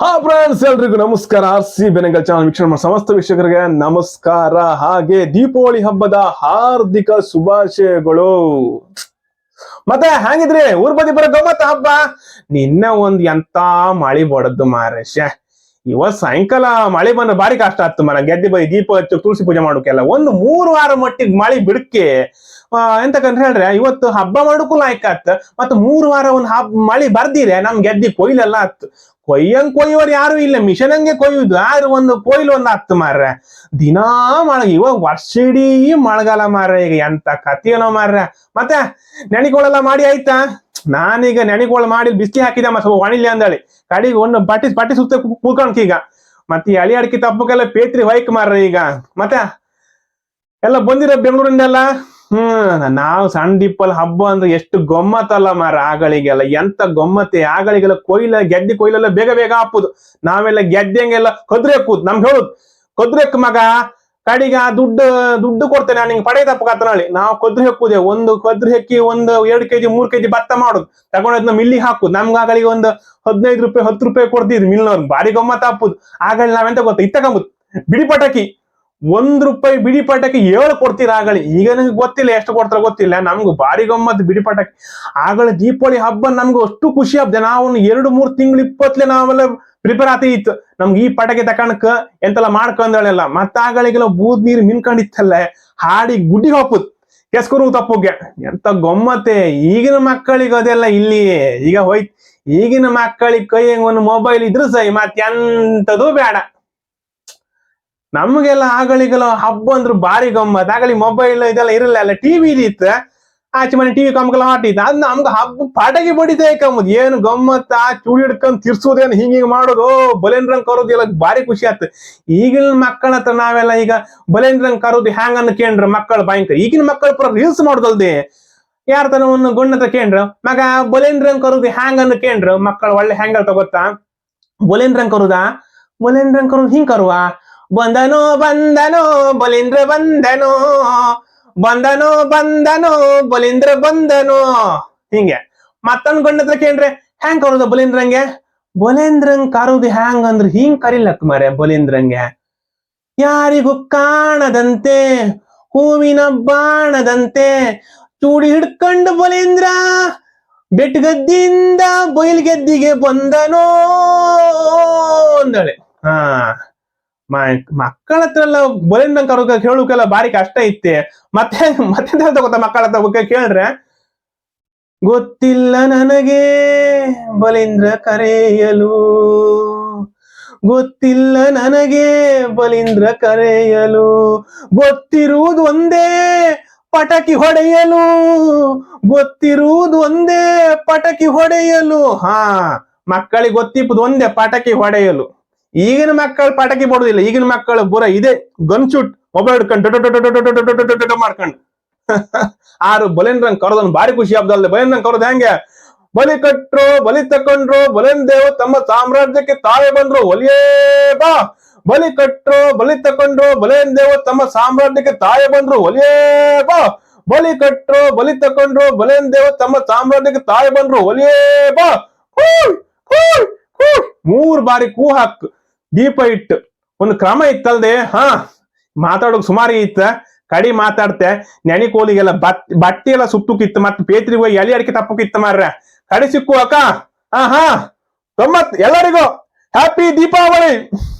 ಹಾ ಫ್ರೆಂಡ್ಸ್ ಎಲ್ರಿಗೂ ನಮಸ್ಕಾರ. ಆರ್ ಸಿ ಬೆನಗಲ್ ಚಾನಲ್ ವೀಕ್ಷಣೆ ಮಾಡೋ ಸಮಸ್ತ ವೀಕ್ಷಕರಿಗೆ ನಮಸ್ಕಾರ. ಹಾಗೆ ದೀಪಾವಳಿ ಹಬ್ಬದ ಹಾರ್ದಿಕ ಶುಭಾಶಯಗಳು. ಮತ್ತೆ ಹ್ಯಾಂಗಿದ್ರಿ? ಊರ್ ಬದಿ ಬರೋ ಗಮ್ಮತ್ತ ಹಬ್ಬ? ನಿನ್ನೆ ಒಂದ್ ಎಂತ ಮಳಿ ಬಡದ್ದು ಮಾರೇಶ ಇವತ್ ಸಾಯಂಕಾಲ ಮಳೆ ಬಂದ್ರೆ ಬಾರಿ ಕಷ್ಟ ಆಗ್ತು ಮರ ಗೆದ್ದಿ ಬೈ ದೀಪ ಹಚ್ಚು, ತುಳಸಿ ಪೂಜೆ ಮಾಡೋಕೆಲ್ಲ. ಒಂದು ಮೂರು ವಾರ ಮಟ್ಟಿಗೆ ಮಳಿ ಬಿಡಕ್ಕೆ ಎಂತಕಂತ ಹೇಳ್ರೆ ಇವತ್ತು ಹಬ್ಬ ಮಾಡೋಕು ಲಾಯ್ಕ ಆತ್ ಮತ್ತೆ ಮೂರು ವಾರ ಒಂದ್ ಹಬ್ಬ ಮಳಿ ಬರ್ದಿರೆ ನಮ್ ಗೆದ್ದಿ ಕೊಯ್ಲೆಲ್ಲ ಆತ್. ಕೊಯ್ಯಂಗ್ ಕೊಯ್ಯೋರು ಯಾರು ಇಲ್ಲ, ಮಿಷನ್ ಹಂಗೆ ಕೊಯ್ಯುದು, ಆದ್ರೆ ಒಂದು ಕೊಯ್ಲು ಒಂದ್ ಹತ್ತು ಮಾರ್ರೆ. ದಿನಾ ಮಳ, ಇವಾಗ ವರ್ಷ ಇಡೀ ಮಳೆಗಾಲ ಮಾರ್ರೆ, ಈಗ ಎಂತ ಕಥೆನೋ ಮಾರ್ರೆ. ಮತ್ತೆ ನೆನಿಗೋಳೆಲ್ಲ ಮಾಡಿ ಆಯ್ತಾ? ನಾನೀಗ ನೆನಿಗೋಳು ಮಾಡಿ ಬಿಸಿ ಹಾಕಿದೆ, ಮತ್ತೆ ಒಣಿಲಿ ಅಂದಳಿ ಕಡೆಗೆ ಒಂದು ಬಟ್ಟಿ ಬಟ್ಟಿ ಸುತ್ತ ಈಗ. ಮತ್ತೆ ಅಳಿ ಅಡಿಕೆ ತಪ್ಪಕ್ಕೆಲ್ಲ ಪೇತ್ರಿ ವೈಕ್ ಮಾರ್ರೆ ಈಗ. ಮತ್ತೆ ಎಲ್ಲ ಬಂದಿರ ಬೆಂಗಳೂರಿಂದೆಲ್ಲ? ಹ್ಮ್, ನಾವು ಸಣ್ಣ ದಿಪ್ಪಲ್ ಹಬ್ಬ ಅಂದ್ರೆ ಎಷ್ಟು ಗೊಮ್ಮತ್ತಲ್ಲ ಮಾರ ಆಗಳಿಗೆಲ್ಲ. ಎಂತ ಗೊಮ್ಮತ್ತೆ, ಆಗಳಿಗೆಲ್ಲ ಕೊಯ್ಲ ಗೆದ್ದೆ ಕೊಯ್ಲೆಲ್ಲ ಬೇಗ ಬೇಗ ಹಾಪುದು. ನಾವೆಲ್ಲ ಗೆದ್ದೆಂಗೆಲ್ಲ ಕದ್ರೆ ಹಾಕುದು ನಮ್ಗೆ ಹೇಳುದು, ಕೊದ್ರೆಕ್ ಮಗ ಕಡಿಗ ದುಡ್ಡು ದುಡ್ಡು ಕೊಡ್ತೇನೆ ನಾನು ನಿಂಗೆ ಪಡೆ ತಪ್ಪಕತ್ತನಳಿ ನಾವು ಕೊದ್ರೆ ಹಾಕುದೆ, ಒಂದು ಕೊದ್ರೆ ಹಕ್ಕಿ ಒಂದು ಎರಡು ಕೆಜಿ, ಮೂರ್ ಕೆಜಿ ಭತ್ತ ಮಾಡುದು. ತಗೊಂಡದ್ನ ಮಿಲ್ಲಿಗೆ ಹಾಕುದು. ನಮ್ಗೆ ಆಗಳಿಗೆ ಒಂದು ಹದಿನೈದು ರೂಪಾಯಿ, ಹತ್ತು ರೂಪಾಯಿ ಕೊಡ್ತಿದ್ರು ಮಿಲ್ನವ್ರು ಭಾರಿ ಗಮ್ಮತ್ ಹಾಪುದು. ಆಗಳ ನಾವೆಂತ ಗೊತ್ತ? ಇತ್ತಕಂಬುದು ಬಿಡಿ ಪಟಾಕಿ. ಒಂದ್ ರೂಪಾಯಿ ಬಿಡಿ ಪಾಠಕ್ಕೆ ಏಳು ಕೊಡ್ತೀರ ಆಗಲಿ? ಈಗ ನನಗೆ ಗೊತ್ತಿಲ್ಲ, ಎಷ್ಟು ಕೊಡ್ತಾರ ಗೊತ್ತಿಲ್ಲ. ನಮ್ಗೂ ಬಾರಿ ಗಮ್ಮತ್ ಬಿಡಿ ಪಾಠಕ್ಕೆ ಆಗಲ ದೀಪಾವಳಿ ಹಬ್ಬ ನಮ್ಗೆ ಅಷ್ಟು ಖುಷಿ ಹಬ್ಬ ನಾವು ಎರಡು, ಮೂರು ತಿಂಗಳು ಇಪ್ಪತ್ತಲೆ ನಾವೆಲ್ಲ ಪ್ರಿಪೇರ್ ಆತಿ ಇತ್ತು. ನಮ್ಗೆ ಈ ಪಟಾಕಿ ತಕಣಕ ಎಂತೆಲ್ಲ ಮಾಡ್ಕೊಂಡಳೆಲ್ಲ ಮತ್ತ ಆಗಳಿಗೆಲ್ಲ ಬೂದ್ ನೀರು ಮಿನ್ಕೊಂಡಿತ್ತಲ್ಲ, ಹಾಡಿ ಗುಡ್ಡಿ ಹಾಪುತ್ ಕೆಸ್ಕರು ತಪ್ಪುಗೆ ಎಂತ ಗೊಮ್ಮತ್ತೆ. ಈಗಿನ ಮಕ್ಕಳಿಗೆ ಅದೆಲ್ಲ ಇಲ್ಲಿ ಈಗ ಹೋಯ್ತು. ಈಗಿನ ಮಕ್ಕಳಿಗೆ ಕೈ ಒಂದು ಮೊಬೈಲ್ ಇದ್ರು ಸೈ ಮತ್ತೆ ಎಂತದು ಬೇಡ. ನಮಗೆಲ್ಲ ಆಗಳಿಗೆಲ್ಲ ಹಬ್ಬ ಅಂದ್ರೆ ಭಾರಿ ಗಮ್ಮತ್. ಆಗಲಿ ಮೊಬೈಲ್ ಇದೆಲ್ಲ ಇರಲ್ಲ ಅಲ್ಲ ಟಿವಿ ಇತ್ತು ಆಚೆ ಮನೆ ಟಿವಿ ಕಮ್ಕಲ್ಲ ಹಾಟಿತ್ತು ಅದ್ ನಮ್ಗೆ ಹಬ್ಬ ಪಟಾಕಿ ಬಡಿತೇ ಕಮ್ಮದ್. ಏನು ಆ ಚೂಡಿ ಹಿಡ್ಕೊಂಡ್ ತಿರ್ಸೋದೇನು ಹಿಂಗ ಹಿಂಗ ಮಾಡೋದು. ಬಲೇನ್ ರಂಗ್ ಕರೋದು ಎಲ್ಲ ಭಾರಿ ಖುಷಿ ಆಯ್ತು ಈಗಿನ ಮಕ್ಕಳ ಹತ್ರ ನಾವೆಲ್ಲ ಈಗ ಬಲೇನ್ ರಂಗ್ ಕರೋದು ಹ್ಯಾಂಗ ಅನ್ಕೇಂಡ್ರ ಮಕ್ಕಳು ಭಯಂಕರ. ಈಗಿನ ಮಕ್ಕಳ ಪುರ ರೀಲ್ಸ್ ಮಾಡೋದಲ್ದೆ. ಯಾರ ತನ ಒಂದು ಗುಣ್ಣ ಕೇಂದ್ರ ಮಗ ಬೊಲೆನ್ ರಂಗ್ ಕರೋದು ಅನ್ನ ಕೇಂಡ್ರು ಮಕ್ಕಳ ಒಳ್ಳೆ ಹ್ಯಾಂಗ ತಗೋತಾ ಬೊಲೆನ್ ರಂಗ್ ಕರುದಾ? ಬೊಲೆನ್ ರಂಗ್ ಕರೋದು ಹಿಂಗ್ ಕರುವ? ಬಂದನೋ ಬಂದನೋ ಬಲೀಂದ್ರ ಬಂದನೋ ಬಂದನೋ ಬಂದನೋ ಬಲೀಂದ್ರ ಬಂದನೋ. ಹಿಂಗೆ. ಮತ್ತೊಂದು ಗಂಡತ್ರ ಕೇಳ್ರೆ, ಹ್ಯಾಂಗ್ ಕರೋದು ಬಲೀಂದ್ರಂಗೆ? ಬಲೇಂದ್ರಂಗ್ ಕರೋದು ಹ್ಯಾಂಗ್ ಅಂದ್ರೆ ಹಿಂಗ್ ಕರಿಲಕ್ ಮಾರೆ ಬಲೀಂದ್ರಂಗೆ. ಯಾರಿಗೂ ಕಾಣದಂತೆ, ಹೂವಿನ ಬಾಣದಂತೆ, ಚೂಡಿ ಹಿಡ್ಕೊಂಡು ಬಲೀಂದ್ರ ಬೆಟ್ಟಗದ್ದಿಂದ ಬಯಲ್ಗೆದ್ದಿಗೆ ಬಂದನೋ ಅಂದಳೆ ಹಾ. ಮಕ್ಕಳ ಹತ್ರ ಎಲ್ಲ ಬಲಿಂದ ಕರೋಕ ಕೇಳೋಕೆಲ್ಲ ಬಾರಿ ಕಷ್ಟ ಐತೆ. ಮತ್ತೆ ಮತ್ತೆ ಗೊತ್ತಾ ಮಕ್ಕಳ ಹತ್ರ ಕೇಳ್ರೆ ಗೊತ್ತಿಲ್ಲ ನನಗೆ ಬಲೀಂದ್ರ ಕರೆಯಲು. ಗೊತ್ತಿಲ್ಲ ನನಗೆ ಬಲೀಂದ್ರ ಕರೆಯಲು. ಗೊತ್ತಿರುವುದು ಒಂದೇ ಪಟಕಿ ಹೊಡೆಯಲು. ಗೊತ್ತಿರುವುದು ಒಂದೇ ಪಟಕಿ ಹೊಡೆಯಲು. ಹಾ, ಮಕ್ಕಳಿಗೆ ಗೊತ್ತಿಪ್ಪದು ಒಂದೇ ಪಟಕಿ ಹೊಡೆಯಲು. ಈಗಿನ ಮಕ್ಕಳು ಪಟಾಕಿ ಬಡುದಿಲ್ಲ ಈಗಿನ ಮಕ್ಕಳು ಬುರ ಇದೆ ಗನ್ ಶೂಟ್ ಮೊಬೈಲ್ ಹಿಡ್ಕೊಂಡು ಮಾಡ್ಕೊಂಡು ಆರು ಬಲೇನ್ ರಂಗ್ ಕರೋದನ್ ಭಾರಿ ಖುಷಿ ಹಬ್ಬದಲ್ಲ ಬಲೇನ್ ರಂಗ್ ಕರೋದು ಹೆಂಗೆ ಬಲಿ ಕಟ್ರು ಬಲಿ ತಕೊಂಡ್ರು ಬಲೇನ್ ದೇವ್ ತಮ್ಮ ಸಾಮ್ರಾಜ್ಯಕ್ಕೆ ತಾವೇ ಬಂದ್ರು ಒಲಿಯೇ ಬಾ ಬಲಿ ಕಟ್ರು ಬಲಿ ತಕೊಂಡ್ರು ಬಲೇನ್ ದೇವ್ ತಮ್ಮ ಸಾಮ್ರಾಜ್ಯಕ್ಕೆ ತಾವೇ ಬಂದ್ರು ಒಲಿಯೇ ಬಾ ಬಲಿ ಕಟ್ರು ಬಲಿ ತಕೊಂಡ್ರು ಬಲೇನ್ ದೇವ್ ತಮ್ಮ ಸಾಮ್ರಾಜ್ಯಕ್ಕೆ ತಾವೇ ಬಂದ್ರು ಒಲಿಯೇ ಬಾ ಮೂರ್ ಬಾರಿ ಕೂ ಹಾಕ್ ದೀಪ ಇಟ್ಟು. ಒಂದು ಕ್ರಮ ಇತ್ತಲ್ದೆ, ಹಾ, ಮಾತಾಡೋಕ್ ಸುಮಾರಿ ಇತ್ತ, ಕಡಿ ಮಾತಾಡ್ತೆ ನೆನಿಕೋಲಿಗೆಲ್ಲ ಬಟ್ ಬಟ್ಟೆ ಎಲ್ಲ ಸುಟ್ಟುಕಿತ್ತು ಮತ್ತೆ ಪೇತ್ರಿಗೆ ಹೋಗಿ ಎಲೆ ಅಡಿಕೆ ತಪ್ಪುಕಿತ್ತು ಮಾರ್ರೆ. ಕಡಿ ಸಿಕ್ಕು ಅಕ್ಕ. ಹಾ ಹಾ ಗಮ್ಮತ್ ಎಲ್ಲರಿಗೂ ಹ್ಯಾಪಿ ದೀಪಾವಳಿ.